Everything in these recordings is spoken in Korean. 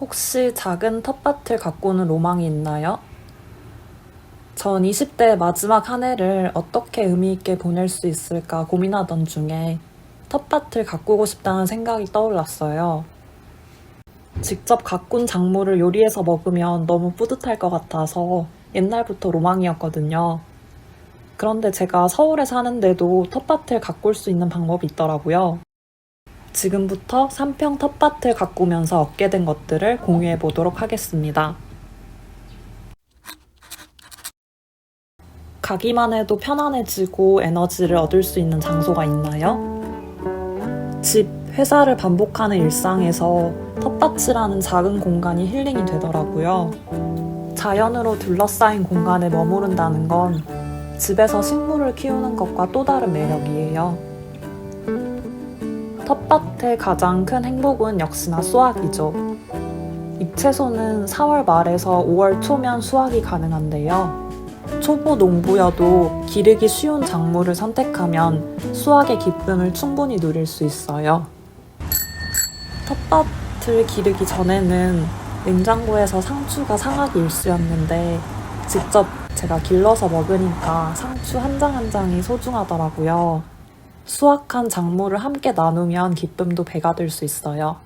혹시 작은 텃밭을 가꾸는 로망이 있나요? 전 20대 마지막 한 해를 어떻게 의미 있게 보낼 수 있을까 고민하던 중에 텃밭을 가꾸고 싶다는 생각이 떠올랐어요. 직접 가꾼 작물을 요리해서 먹으면 너무 뿌듯할 것 같아서 옛날부터 로망이었거든요. 그런데 제가 서울에 사는데도 텃밭을 가꿀 수 있는 방법이 있더라고요. 지금부터 3평 텃밭을 가꾸면서 얻게 된 것들을 공유해 보도록 하겠습니다. 가기만 해도 편안해지고 에너지를 얻을 수 있는 장소가 있나요? 집, 회사를 반복하는 일상에서 텃밭이라는 작은 공간이 힐링이 되더라고요. 자연으로 둘러싸인 공간에 머무른다는 건 집에서 식물을 키우는 것과 또 다른 매력이에요. 텃밭의 가장 큰 행복은 역시나 수확이죠. 잎채소는 4월 말에서 5월 초면 수확이 가능한데요. 초보 농부여도 기르기 쉬운 작물을 선택하면 수확의 기쁨을 충분히 누릴 수 있어요. 텃밭을 기르기 전에는 냉장고에서 상추가 상하기 일쑤였는데 직접 제가 길러서 먹으니까 상추 한 장한 장이 소중하더라고요. 수확한 작물을 함께 나누면 기쁨도 배가 될 수 있어요.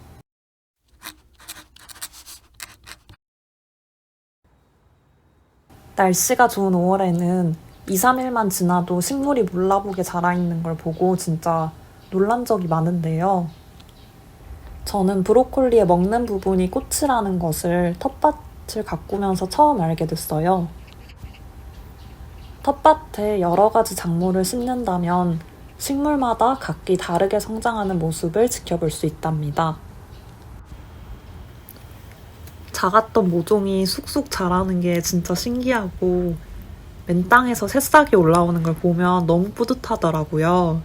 날씨가 좋은 5월에는 2, 3일만 지나도 식물이 몰라보게 자라있는 걸 보고 진짜 놀란 적이 많은데요. 저는 브로콜리의 먹는 부분이 꽃이라는 것을 텃밭을 가꾸면서 처음 알게 됐어요. 텃밭에 여러 가지 작물을 심는다면 식물마다 각기 다르게 성장하는 모습을 지켜볼 수 있답니다. 작았던 모종이 쑥쑥 자라는 게 진짜 신기하고 맨 땅에서 새싹이 올라오는 걸 보면 너무 뿌듯하더라고요.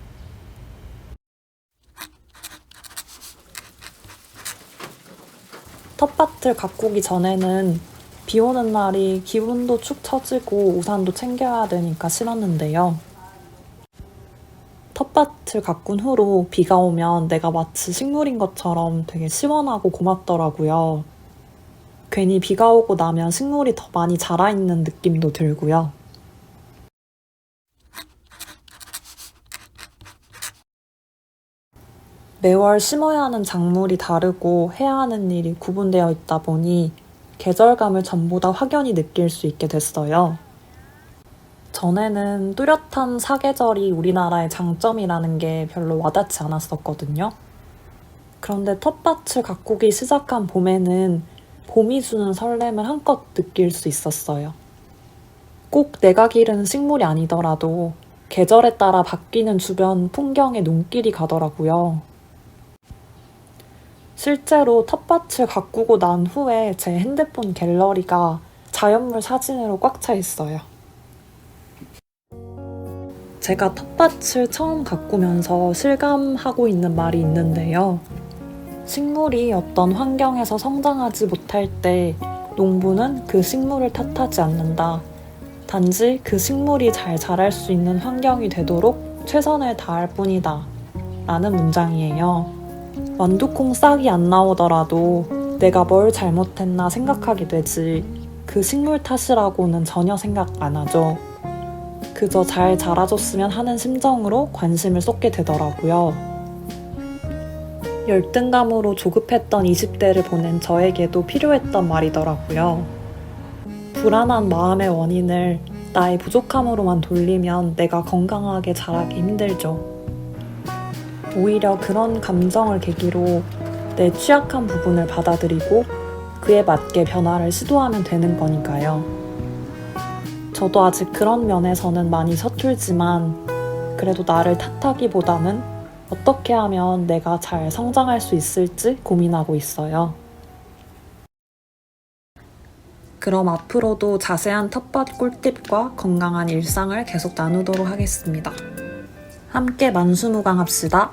텃밭을 가꾸기 전에는 비 오는 날이 기분도 축 처지고 우산도 챙겨야 되니까 싫었는데요. 텃밭을 가꾼 후로 비가 오면 내가 마치 식물인 것처럼 되게 시원하고 고맙더라고요. 괜히 비가 오고 나면 식물이 더 많이 자라있는 느낌도 들고요. 매월 심어야 하는 작물이 다르고 해야 하는 일이 구분되어 있다 보니 계절감을 전보다 확연히 느낄 수 있게 됐어요. 전에는 뚜렷한 사계절이 우리나라의 장점이라는 게 별로 와닿지 않았었거든요. 그런데 텃밭을 가꾸기 시작한 봄에는 봄이 주는 설렘을 한껏 느낄 수 있었어요. 꼭 내가 기른 식물이 아니더라도 계절에 따라 바뀌는 주변 풍경에 눈길이 가더라고요. 실제로 텃밭을 가꾸고 난 후에 제 핸드폰 갤러리가 자연물 사진으로 꽉 차 있어요. 제가 텃밭을 처음 가꾸면서 실감하고 있는 말이 있는데요. 식물이 어떤 환경에서 성장하지 못할 때 농부는 그 식물을 탓하지 않는다. 단지 그 식물이 잘 자랄 수 있는 환경이 되도록 최선을 다할 뿐이다. 라는 문장이에요. 완두콩 싹이 안 나오더라도 내가 뭘 잘못했나 생각하게 되지 그 식물 탓이라고는 전혀 생각 안 하죠. 그저 잘 자라줬으면 하는 심정으로 관심을 쏟게 되더라고요. 열등감으로 조급했던 20대를 보낸 저에게도 필요했던 말이더라고요. 불안한 마음의 원인을 나의 부족함으로만 돌리면 내가 건강하게 자라기 힘들죠. 오히려 그런 감정을 계기로 내 취약한 부분을 받아들이고 그에 맞게 변화를 시도하면 되는 거니까요. 저도 아직 그런 면에서는 많이 서툴지만 그래도 나를 탓하기보다는 어떻게 하면 내가 잘 성장할 수 있을지 고민하고 있어요. 그럼 앞으로도 자세한 텃밭 꿀팁과 건강한 일상을 계속 나누도록 하겠습니다. 함께 만수무강합시다.